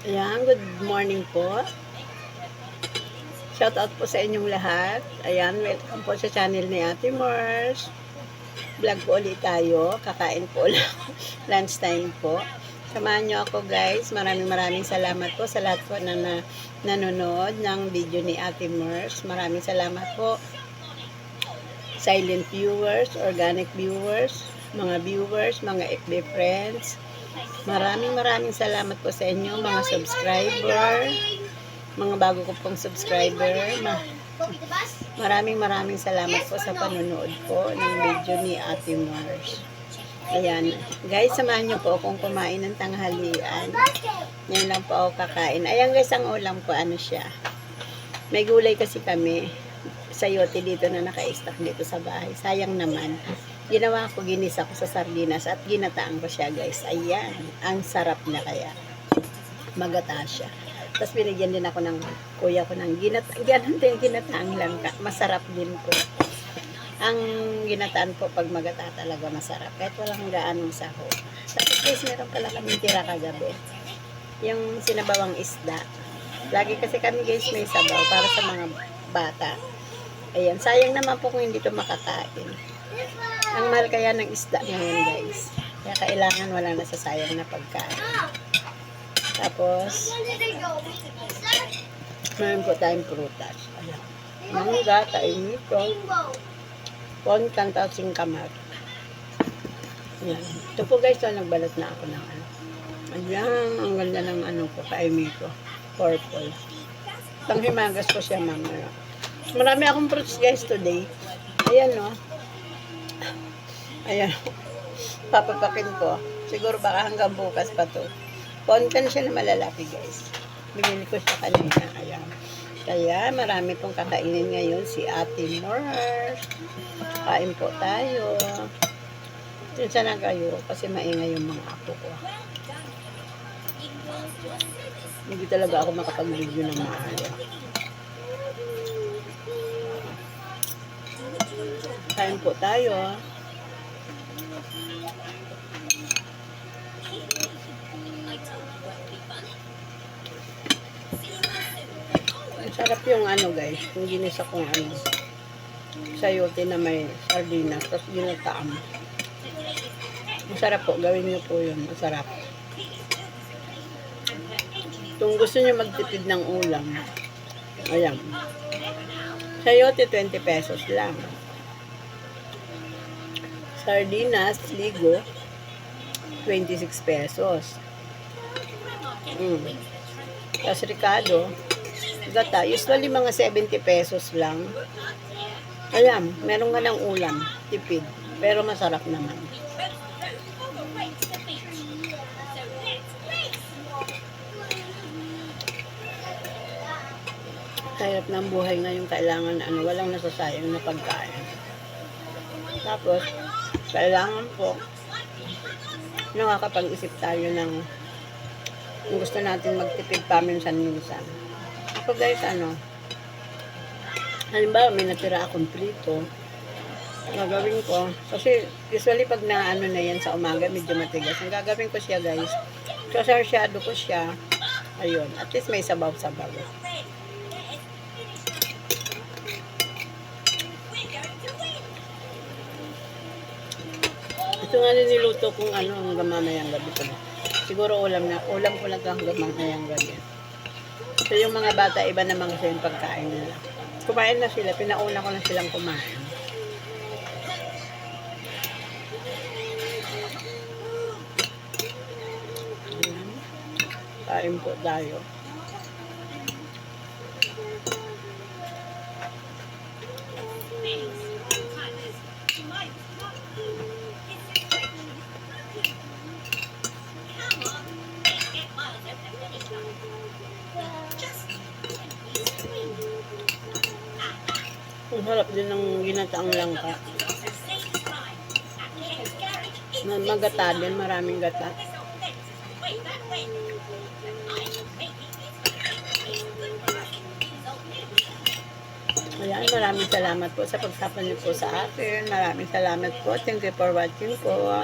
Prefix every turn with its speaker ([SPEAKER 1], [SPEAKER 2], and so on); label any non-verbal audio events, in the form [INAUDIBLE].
[SPEAKER 1] Ayan, good morning po. Shout out po sa inyong lahat. Ayan, welcome po sa channel ni Ate Mars. Vlog po ulit tayo. Kakain po ulit. [LAUGHS] Lunch time po. Samahan nyo ako guys. Maraming maraming salamat po sa lahat po na, na nanonood ng video ni Ate Mars. Maraming salamat po. Silent viewers, organic viewers, mga viewers, mga FB friends. Maraming maraming salamat po sa inyo mga subscriber, mga bago ko pong subscriber. Ma- maraming maraming salamat po sa panonood po ng video ni Ate Mars. Ayan. Guys, samahan niyo po akong kumain ng tanghalian. Ngayon lang po ako kakain. Ayan guys, ang ulam ko, ano siya. May gulay kasi kami. Sayote dito na naka-stack dito sa bahay. Sayang naman. Ginawa ko, ginisa ko sa sardinas at ginataan ko siya guys. Ayan. Ang sarap na kaya. Magata siya. Tapos binigyan din ako ng kuya ko ng ginata. Ganun din ginataang langka. Masarap din po. Ang ginataan po pag magata talaga masarap. Kahit walang gaanong saho. Tapos guys, meron pala kami tira kagabi. Yung sinabawang isda. Lagi kasi kami guys may sabaw para sa mga bata. Ayan, sayang naman po kung hindi to makakain. Ang mahal kaya ng isda ngayon guys. Kaya kailangan wala na sa sayang na pagkain. Tapos, meron po tayong prutas. Ayan. Mangga, taimito, kontan, tapos yung kamar. Ayan. Ito po guys, so, nagbalot na ako ng ano. Ayan, ang ganda ng ano ko, kaimito. Purple. Panghimagas ko siya mamaya. Marami akong fruits guys today. Ayan no. Ayan. Papapakin ko. Siguro baka hanggang bukas pa to. Kontan siya na malalaki guys. Binili ko siya kanina. Ayan. Kaya marami pong kakainin ngayon si Ate Mars. Kain po tayo. Sinsa na kayo kasi maingay yung mga apo ko. Hindi talaga ako makapag-video ng maaga. Kain po tayo. Ang sarap yung ano guys, yung ginisa kong ano, sayote na may sardinas, tapos ginataam. Masarap po, gawin niyo po yun, masarap. Kung gusto niyo magtipid ng ulam, ayan. Sayote, 20 pesos lang. Sardinas, ligo, 26 pesos. Mm. Tapos Ricardo, gata, usually mga 70 pesos lang. Ayan, meron ka ng ulam, tipid, pero masarap naman. Hirap ng buhay ngayon, kailangan ano, walang nasasayang na pagkain. Tapos, kailangan po nakakapag-isip tayo ng gusto natin magtipid paminsan-minsan. Ako guys, ano, halimbawa may natira akong prito, gagawin ko, kasi usually pag na ano na yan sa umaga, medyo matigas, ang gagawin ko siya guys, sasarsyado ko siya, ayun, at least may sabaw-sabaw. Ito nga niluto kung ano hanggang mamayang gabi ko. Siguro ulam na, ulam ko lang hanggang mamayang gabi. So yung mga bata, iba naman kasi yung pagkain nila. Kumain na sila, pinauna ko na silang kumain. Ayan. Kain po tayo. Ang harap din ng ginataang langka. Ma- Magata din, maraming gata. Ayan, maraming salamat po sa pagsapan niyo po sa akin. Maraming salamat po. Thank you for watching po.